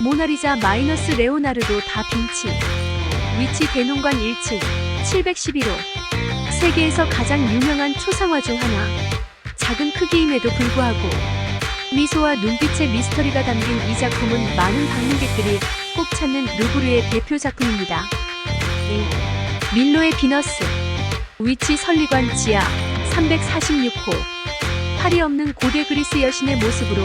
모나리자 마이너스 레오나르도 다 빈치. 위치 대농관 1층 711호. 세계에서 가장 유명한 초상화 중 하나. 작은 크기임에도 불구하고 미소와 눈빛의 미스터리가 담긴 이 작품은 많은 방문객들이 꼭 찾는 루브르의 대표 작품입니다. 1. 밀로의 비너스. 위치 설리관 지하 346호. 팔이 없는 고대 그리스 여신의 모습으로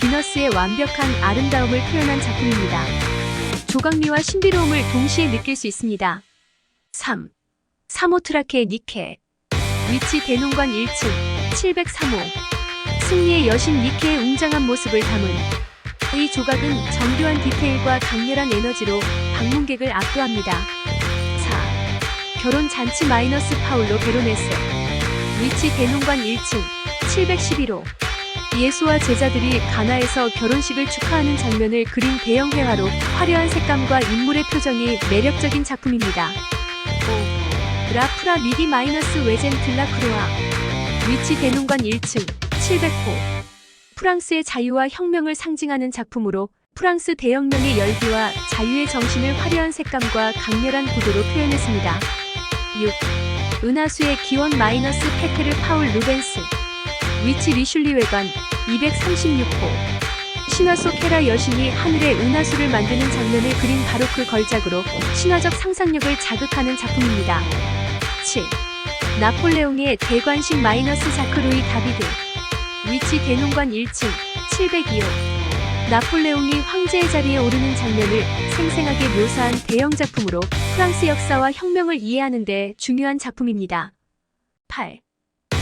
비너스의 완벽한 아름다움을 표현한 작품입니다. 조각미와 신비로움을 동시에 느낄 수 있습니다. 3. 사모트라케 니케. 위치 대농관 1층 703호. 승리의 여신 니케의 웅장한 모습을 담은 이 조각은 정교한 디테일과 강렬한 에너지로 방문객을 압도합니다. 4. 결혼 잔치 마이너스 파울로 베로네스. 위치 대농관 1층 711호. 예수와 제자들이 가나에서 결혼식을 축하하는 장면을 그린 대형 회화로 화려한 색감과 인물의 표정이 매력적인 작품입니다. 5. 라프라 미디 마이너스 외젠 들라크로아. 위치 대농관 1층 700호. 프랑스의 자유와 혁명을 상징하는 작품으로 프랑스 대혁명의 열기와 자유의 정신을 화려한 색감과 강렬한 구도로 표현했습니다. 6. 은하수의 기원 마이너스 페테르 파울 루벤스. 위치 리슐리 외관 236호. 신화 속 헤라 여신이 하늘에 은하수를 만드는 장면을 그린 바로크 걸작으로 신화적 상상력을 자극하는 작품입니다. 7. 나폴레옹의 대관식 마이너스 자크루이 다비드. 위치 대농관 1층 702호. 나폴레옹이 황제의 자리에 오르는 장면을 생생하게 묘사한 대형 작품으로 프랑스 역사와 혁명을 이해하는 데 중요한 작품입니다. 8.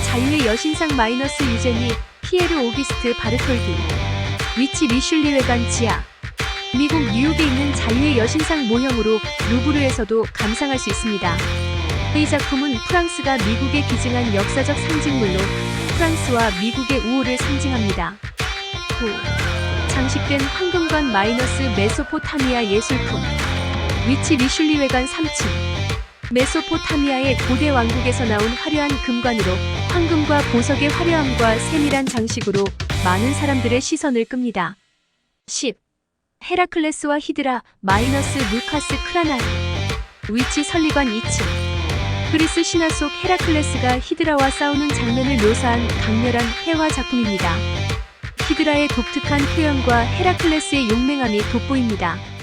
자유의 여신상 마이너스 유제니 피에르 오기스트 바르톨디. 위치 리슐리 외관 지하. 미국 뉴욕에 있는 자유의 여신상 모형으로 루브르에서도 감상할 수 있습니다. 이 작품은 프랑스가 미국에 기증한 역사적 상징물로 프랑스와 미국의 우호를 상징합니다. 9. 장식된 황금관 마이너스 메소포타미아 예술품. 위치 리슐리 외관 3층. 메소포타미아의 고대 왕국에서 나온 화려한 금관으로 황금과 보석의 화려함과 세밀한 장식으로 많은 사람들의 시선을 끕니다. 10. 헤라클레스와 히드라 마이너스 루카스 크라나리. 위치 설리관 2층. 그리스 신화 속 헤라클레스가 히드라와 싸우는 장면을 묘사한 강렬한 회화 작품입니다. 히드라의 독특한 표현과 헤라클레스의 용맹함이 돋보입니다.